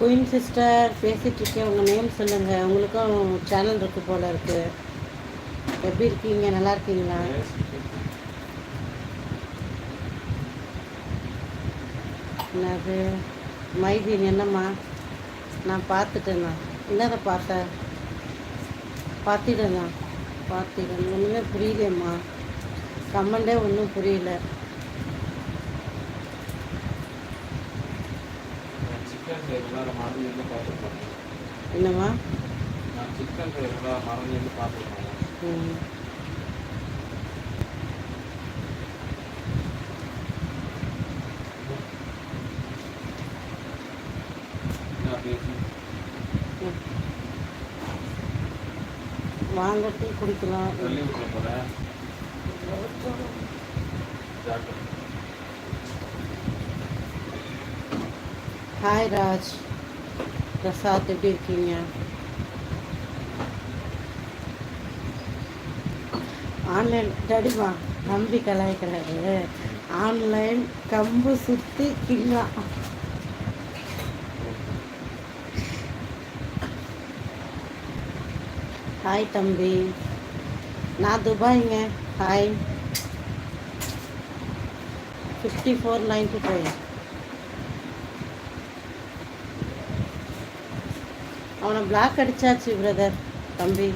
Queen sister பேசிகிட்ருக்கேன் உங்கள் name சொல்லுங்கள் உங்களுக்கும் சேனல் இருக்குது போல் இருக்குது எப்படி இருக்கீங்க? நல்லா இருக்கீங்களா? என்னது? மைதீன் என்னம்மா? நான் பார்த்துட்டேண்ணா என்னதை பார்த்தேன் பார்த்துட்டேண்ணா பார்த்துட்டேன் ஒன்றுமே புரியலையம்மா. கமெண்டே ஒன்றும் புரியல. செய்யறதா மறந்து பார்த்துருப்பாங்க என்னம்மா? நான் சிக்கன் செய்யறதா மறந்து பார்த்துருப்பாங்க ம். நான் பேசி? ம். வாங்க டீ குடிக்கலாம். ஹாய் ராஜ் பிரசாத் எப்படி இருக்கீங்க ஆன்லைன் டடிமா நம்பி கலாய்க்கிறாரு ஆன்லைன் கம்பு சுற்றி கிங்கா ஹாய் தம்பி நான் துபாய்ங்க hi fifty four ninety five அவனை பிளாக் அடிச்சாச்சு பிரதர் தம்பி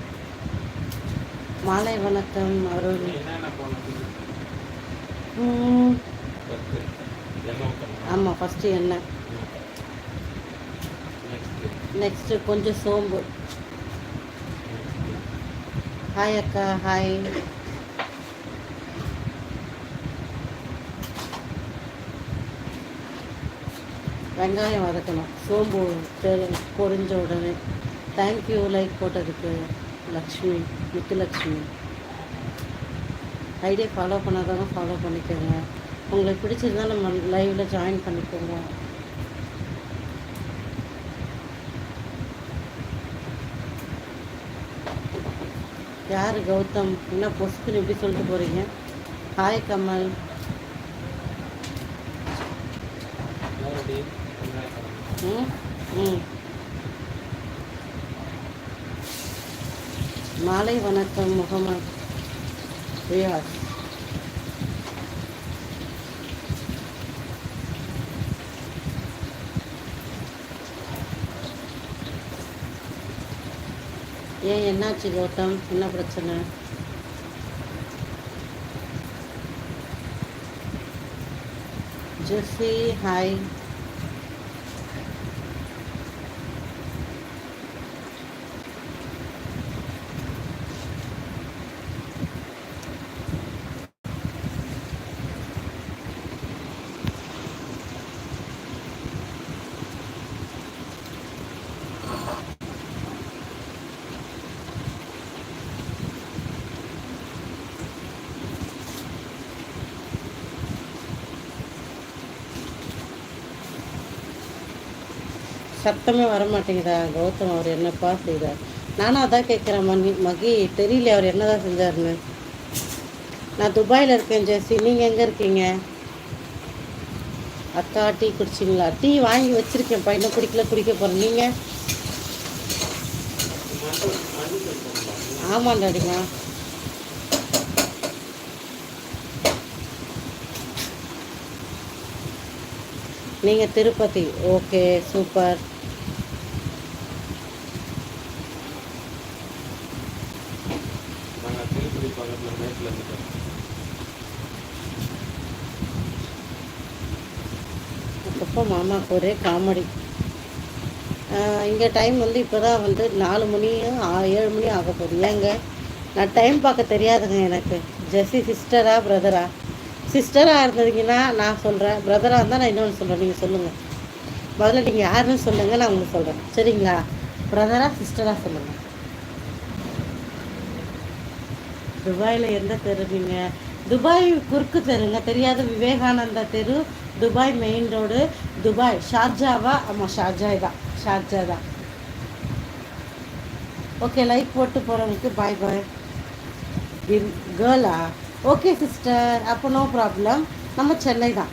மாலை வணக்கம் அருள் ஆமாம் ஃபஸ்ட்டு நெக்ஸ்ட்டு நெக்ஸ்ட்டு கொஞ்சம் சோம்பு. ஹாய் அக்கா. ஹாய் வெங்காயம் வதக்கணும். சோம்பு பொரிஞ்ச உடனே தேங்க்யூ லைக் போட்டதுக்கு லக்ஷ்மி முத்துலக்ஷ்மி. ஐடியா ஃபாலோ பண்ணாதாங்க ஃபாலோ பண்ணிக்கோங்க. உங்களுக்கு பிடிச்சிருந்தா நம்ம லைவில் ஜாயின் பண்ணிக்கோங்க. யார் கௌதம்? என்ன பொசுக்குன்னு எப்படி சொல்லிட்டு போகிறீங்க ஹாய் கமல். மாலை வணக்கம் முகமது ரியாஸ் ஏன் என்னாச்சு கௌதம் என்ன பிரச்சனை? ஜெஸ்ஸி ஹாய் சத்தமே வர மாட்டேங்குதா கௌதம் அவர் என்னப்பா செய்தார்? நானும் அதான் கேட்குறேன் மகி மகி தெரியல அவர் என்னதான் செஞ்சாருன்னு நான் துபாயில் இருக்கேன் ஜெஸ்ஸி நீங்கள் எங்கே இருக்கீங்க? அக்கா டீ குடிச்சிங்களா? டீ வாங்கி வச்சுருக்கேன் பையனை குடிக்கல குடிக்க போகிறேன் நீங்கள் ஆமாண்டாடிமா ஆமாம் டாடிமா நீங்கள் திருப்பதி. ஓகே சூப்பர் நாங்கள் திருப்பதி பக்கத்தில் இருந்துட்டு அப்பப்போ மாமாவுக்கு ஒரே காமெடி. இங்கே டைம் வந்து இப்போ தான் வந்து நாலு மணி ஏழு மணி ஆக போகுது. ஏங்க நான் டைம் பார்க்க தெரியாதுங்க எனக்கு. ஜெஸ்ஸி சிஸ்டரா பிரதரா சிஸ்டராக இருந்ததுங்கன்னா நான் சொல்கிறேன் பிரதராக இருந்தால் நான் இன்னொன்று சொல்கிறேன் நீங்கள் சொல்லுங்கள் முதல்ல நீங்கள் யாருன்னு சொல்லுங்கள் நான் உங்களுக்கு சொல்கிறேன் சரிங்களா? பிரதரா சிஸ்டராக சொல்லுங்கள் துபாயில் எந்த தெரு நீங்கள் துபாய் குறுக்கு தெருங்க தெரியாத விவேகானந்தா தெரு துபாய் மெயின் ரோடு துபாய் ஷார்ஜாவா? ஆமாம் ஷார்ஜா தான் ஷார்ஜா தான். ஓகே லைக் போட்டு போகிறவங்களுக்கு பாய் பாய் கேர்ளா ஓகே சிஸ்டர் அப்போ நோ ப்ராப்ளம் நம்ம சென்னை தான்.